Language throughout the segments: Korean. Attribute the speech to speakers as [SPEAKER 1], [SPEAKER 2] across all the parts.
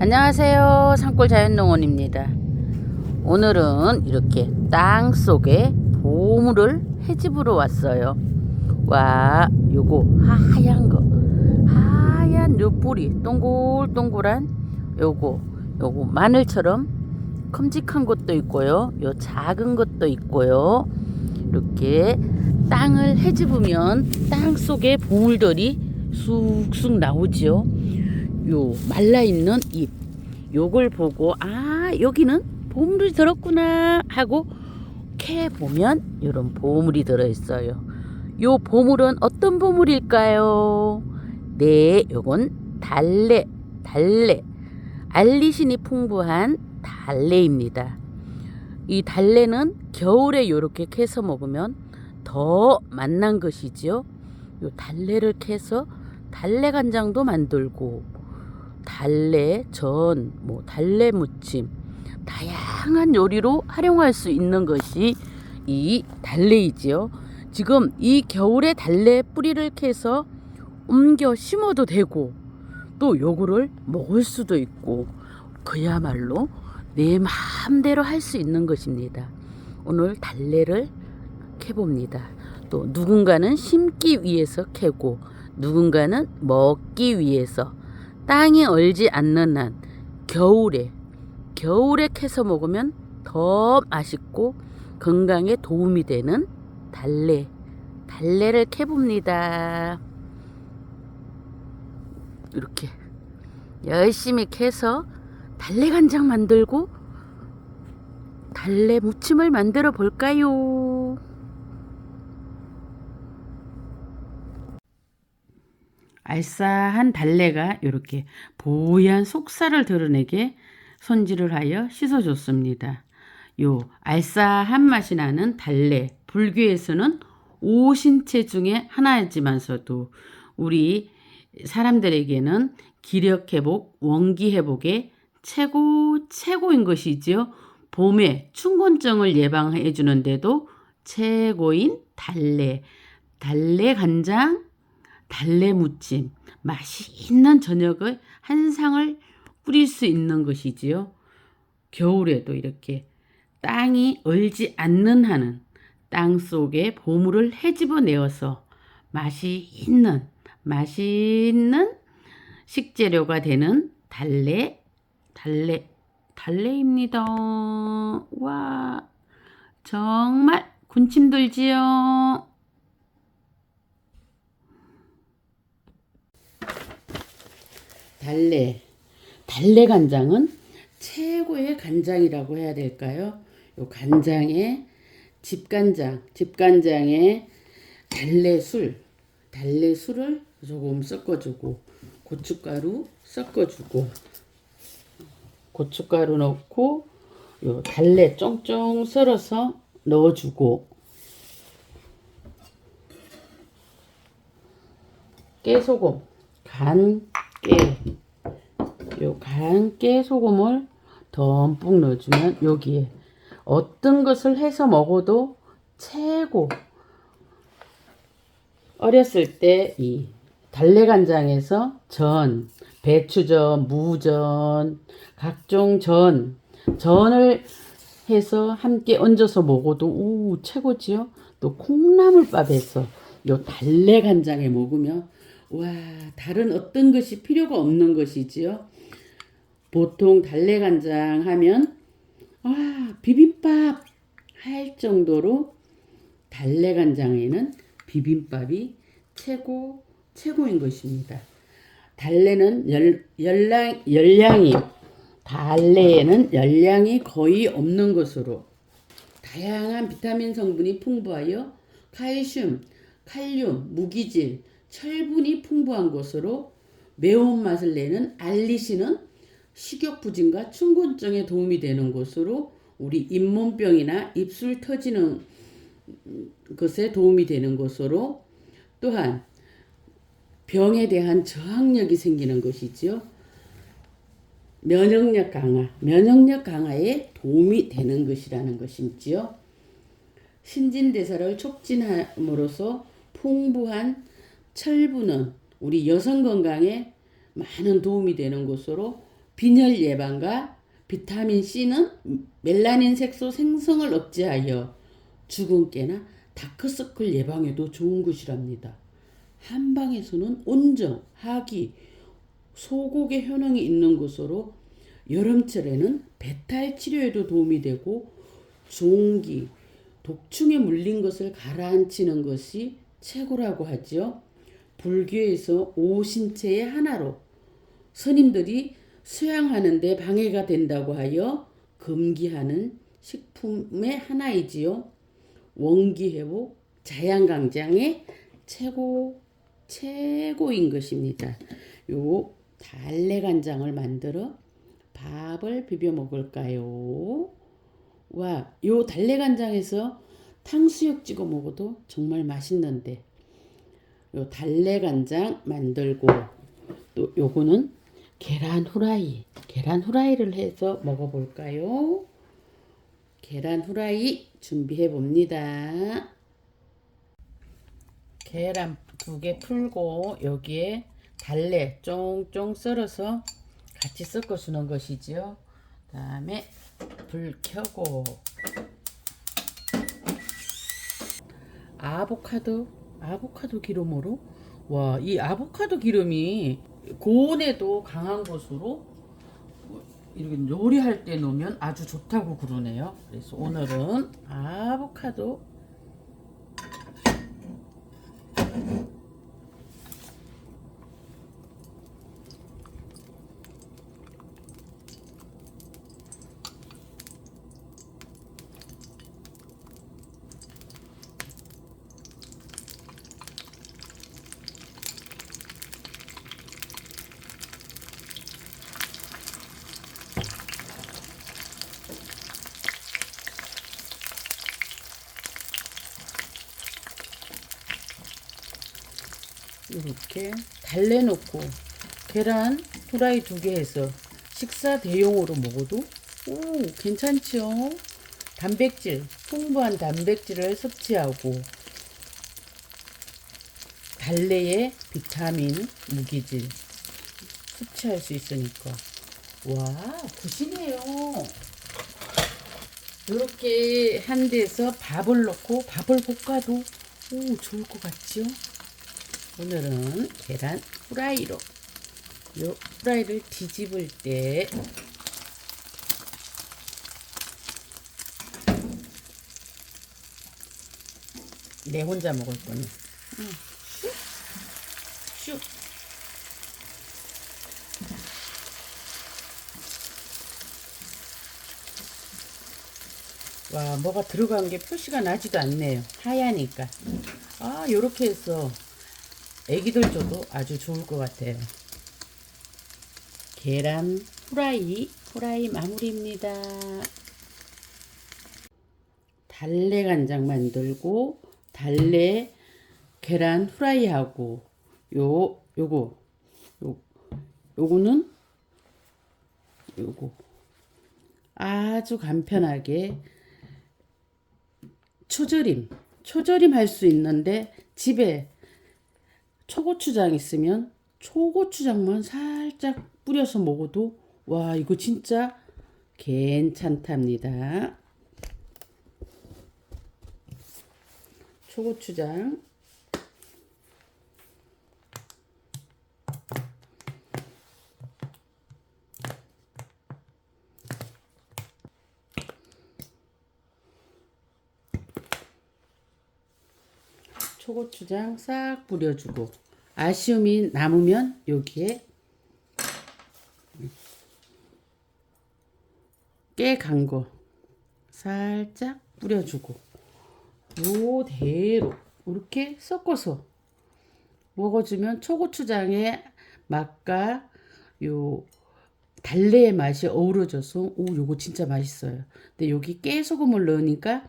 [SPEAKER 1] 안녕하세요. 산골 자연농원입니다. 오늘은 이렇게 땅 속에 보물을 해집으러 왔어요. 와, 요거 하얀 거. 하얀 요 뿌리, 동글동글한 요거, 요거 마늘처럼 큼직한 것도 있고요. 요 작은 것도 있고요. 이렇게 땅을 해집으면 땅 속에 보물들이 쑥쑥 나오지요. 요 말라 있는 잎 요걸 보고 아 여기는 보물이 들었구나 하고 캐 보면 이런 보물이 들어 있어요. 요 보물은 어떤 보물일까요? 네, 요건 달래, 달래. 알리신이 풍부한 달래입니다. 이 달래는 겨울에 요렇게 캐서 먹으면 더 맛난 것이지요. 요 달래를 캐서 달래 간장도 만들고 달래 전, 뭐 달래 무침, 다양한 요리로 활용할 수 있는 것이 이 달래이지요. 지금 이 겨울에 달래 뿌리를 캐서 옮겨 심어도 되고 또 요거를 먹을 수도 있고 그야말로 내 마음대로 할 수 있는 것입니다. 오늘 달래를 캐봅니다. 또 누군가는 심기 위해서 캐고 누군가는 먹기 위해서 땅이 얼지 않는 한 겨울에 겨울에 캐서 먹으면 더 맛있고 건강에 도움이 되는 달래 달래를 캐봅니다. 이렇게 열심히 캐서 달래 간장 만들고 달래 무침을 만들어 볼까요? 알싸한 달래가 이렇게 보얀 속살을 드러내게 손질을 하여 씻어줬습니다. 요 알싸한 맛이 나는 달래, 불교에서는 오신체 중에 하나이지만서도 우리 사람들에게는 기력 회복, 원기 회복에 최고 최고인 것이지요. 봄에 충곤증을 예방해 주는데도 최고인 달래, 달래 간장, 달래 무침, 맛있는 저녁을 한 상을 뿌릴 수 있는 것이지요. 겨울에도 이렇게 땅이 얼지 않는 한은 땅 속에 보물을 헤집어 내어서 맛이 있는 맛있는 식재료가 되는 달래 달래 달래입니다. 와 정말 군침 돌지요. 달래. 달래 간장은 최고의 간장이라고 해야 될까요? 요 간장에 집간장, 집간장에 달래술, 달래술을 조금 섞어주고 고춧가루 섞어주고 고춧가루 넣고 요 달래 쫑쫑 썰어서 넣어주고 깨소금, 간, 깨, 요 간깨 소금을 듬뿍 넣어주면 여기에 어떤 것을 해서 먹어도 최고. 어렸을 때 이 달래간장에서 전, 배추전, 무전, 각종 전, 전을 해서 함께 얹어서 먹어도 오 최고지요. 또 콩나물밥에서 요 달래간장에 먹으면 와 다른 어떤 것이 필요가 없는 것이지요. 보통 달래간장 하면 아 비빔밥 할 정도로 달래간장에는 비빔밥이 최고 최고인 것입니다. 달래는 열, 열량, 열량이 달래에는 열량이 거의 없는 것으로 다양한 비타민 성분이 풍부하여 칼슘, 칼륨, 무기질, 철분이 풍부한 것으로 매운맛을 내는 알리신은 식욕 부진과 충곤증에 도움이 되는 것으로 우리 잇몸병이나 입술 터지는 것에 도움이 되는 것으로 또한 병에 대한 저항력이 생기는 것이지요. 면역력 강화, 면역력 강화에 도움이 되는 것이라는 것이지요. 신진대사를 촉진함으로써 풍부한 철분은 우리 여성 건강에 많은 도움이 되는 것으로 빈혈 예방과 비타민 C는 멜라닌 색소 생성을 억제하여 주근깨나 다크서클 예방에도 좋은 것이랍니다. 한방에서는 온정, 하기, 소고개 효능이 있는 것으로 여름철에는 배탈 치료에도 도움이 되고 종기, 독충에 물린 것을 가라앉히는 것이 최고라고 하지요. 불교에서 오신체의 하나로 스님들이 수양하는데 방해가 된다고 하여 금기하는 식품의 하나이지요. 원기회복, 자양강장의 최고 최고인 것입니다. 요 달래간장을 만들어 밥을 비벼 먹을까요? 와, 요 달래간장에서 탕수육 찍어 먹어도 정말 맛있는데 요 달래간장 만들고 또 요거는 계란 후라이 계란 후라이를 해서 먹어볼까요? 계란 후라이 준비해 봅니다. 계란 두 개 풀고 여기에 달래 쫑쫑 썰어서 같이 섞어 주는 것이지요. 다음에 불 켜고 아보카도 아보카도 기름으로 와 이 아보카도 기름이 고온에도 강한 것으로 이렇게 요리할 때 넣으면 아주 좋다고 그러네요. 그래서 오늘은 아보카도 이렇게 달래 놓고 계란 후라이 두 개 해서 식사 대용으로 먹어도 오 괜찮죠? 단백질 풍부한 단백질을 섭취하고 달래에 비타민 무기질 섭취할 수 있으니까 와 굿이네요. 이렇게 한 데서 밥을 넣고 밥을 볶아도 오 좋을 것 같지요? 오늘은 계란 후라이로 요 후라이를 뒤집을 때 내 혼자 먹을 거니 슉 와, 뭐가 들어간 게 표시가 나지도 않네요. 하얘니까. 아, 요렇게 해서 애기들 줘도 아주 좋을 것 같아요. 계란 후라이, 후라이 마무리입니다. 달래 간장 만들고 달래 계란 후라이하고 요 요거 요 요거는 요거 아주 간편하게 초절임 초절임 할 수 있는데 집에 초고추장 있으면 초고추장만 살짝 뿌려서 먹어도 와 이거 진짜 괜찮답니다. 초고추장 초 고추장 싹 뿌려주고 아쉬움이 남으면 여기에 깨 간 거 살짝 뿌려주고 요대로 이렇게 섞어서 먹어주면 초고추장의 맛과 요 달래의 맛이 어우러져서 오 요거 진짜 맛있어요. 근데 여기 깨소금을 넣으니까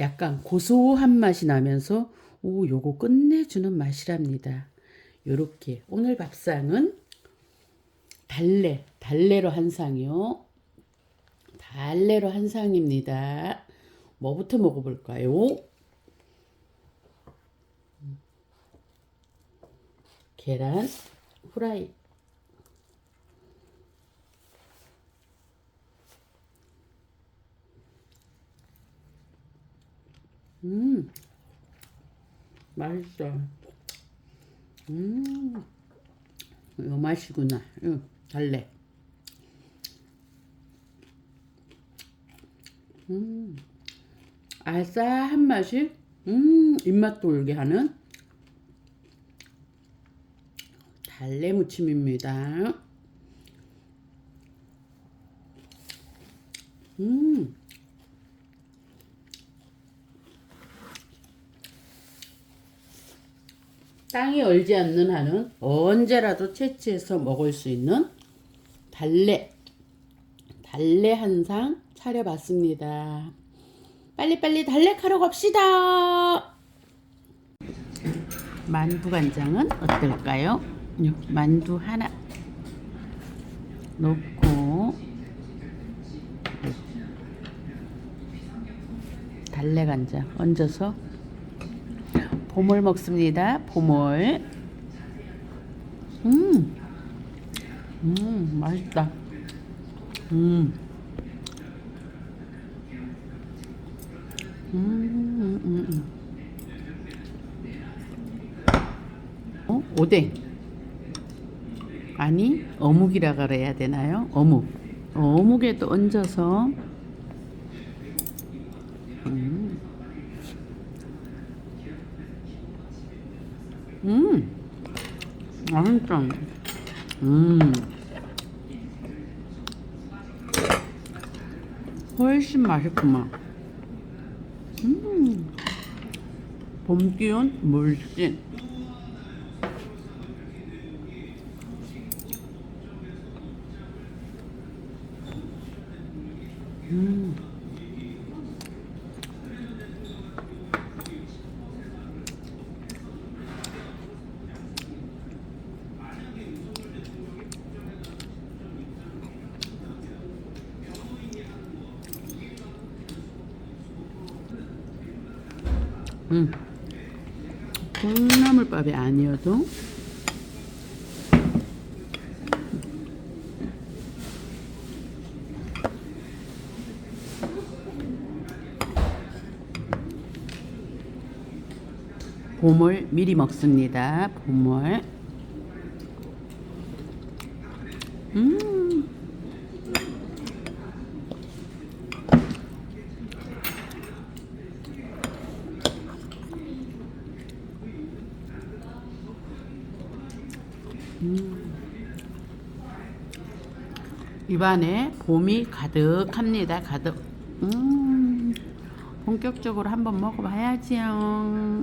[SPEAKER 1] 약간 고소한 맛이 나면서 오, 요거 끝내주는 맛이랍니다. 요렇게. 오늘 밥상은 달래, 달래로 한 상이요. 달래로 한 상입니다. 뭐부터 먹어볼까요? 계란 후라이. 음. 맛있어. 음, 이거 맛이구나. 응, 달래. 음, 알싸한 맛이, 음, 입맛 돌게 하는 달래 무침입니다. 음. 땅이 얼지 않는 한은 언제라도 채취해서 먹을 수 있는 달래 달래 한 상 차려봤습니다. 빨리빨리 달래 카러 갑시다. 만두 간장은 어떨까요? 만두 하나 넣고 달래 간장 얹어서 보물 먹습니다. 보물. 음, 음, 맛있다. 음, 음, 음, 음. 음. 어? 오뎅. 아니, 어묵이라 그래야 되나요? 어묵. 어묵에도 얹어서. 음. 음, 맛있다. 음, 훨씬 맛있구만. 음, 봄 기운 물씬. 음. 음. 콩나물밥이 아니어도 봄을 미리 먹습니다. 봄을. 음. 입안에 봄이 가득합니다. 가득. 음, 본격적으로 한번 먹어봐야지요.